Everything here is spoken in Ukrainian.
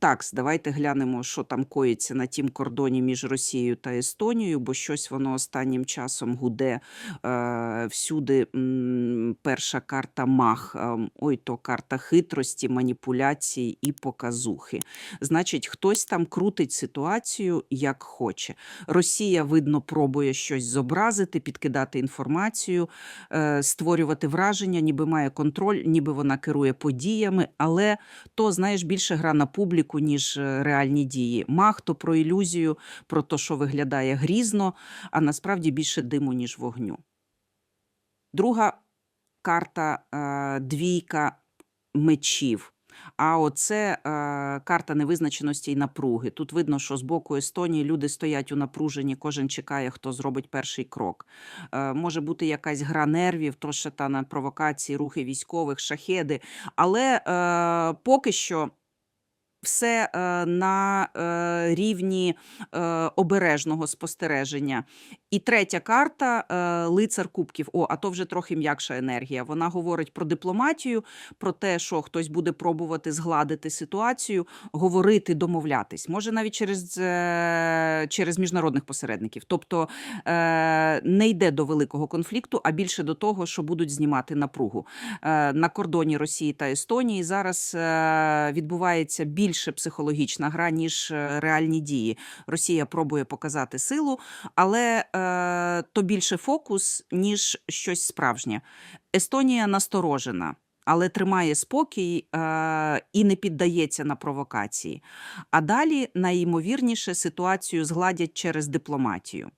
Так, давайте глянемо, що там коїться на тім кордоні між Росією та Естонією, бо щось воно останнім часом гуде е, всюди. Перша карта мах. ем, Ой, то карта хитрості, маніпуляції і показухи. Значить, хтось там крутить ситуацію як хоче. Росія, видно, пробує щось зобразити, підкидати інформацію, е, створювати враження, ніби має контроль, ніби вона керує подіями, але то, знаєш, більше гра на публіку, ніж е, реальні дії. Мах то про ілюзію, про те, що виглядає грізно, а насправді більше диму, ніж вогню. Друга карта е, двійка мечів. А оце е, карта невизначеності і напруги. Тут видно, що з боку Естонії люди стоять у напруженні, кожен чекає, хто зробить перший крок. Е, може бути якась гра нервів, то та на провокації, рухи військових, шахеди. Але е, поки що все е, на е, рівні е, обережного спостереження. І третя карта лицар кубків. О, а то вже трохи м'якша енергія. Вона говорить про дипломатію, про те, що хтось буде пробувати згладити ситуацію, говорити, домовлятись. Може навіть через, через міжнародних посередників. Тобто не йде до великого конфлікту, а більше до того, що будуть знімати напругу. На кордоні Росії та Естонії зараз відбувається більше психологічна гра, ніж е, реальні дії. Росія пробує показати силу, але е, то більше фокус, ніж щось справжнє. Естонія насторожена. Але тримає спокій е, і не піддається на провокації. А далі найімовірніше ситуацію згладять через дипломатію.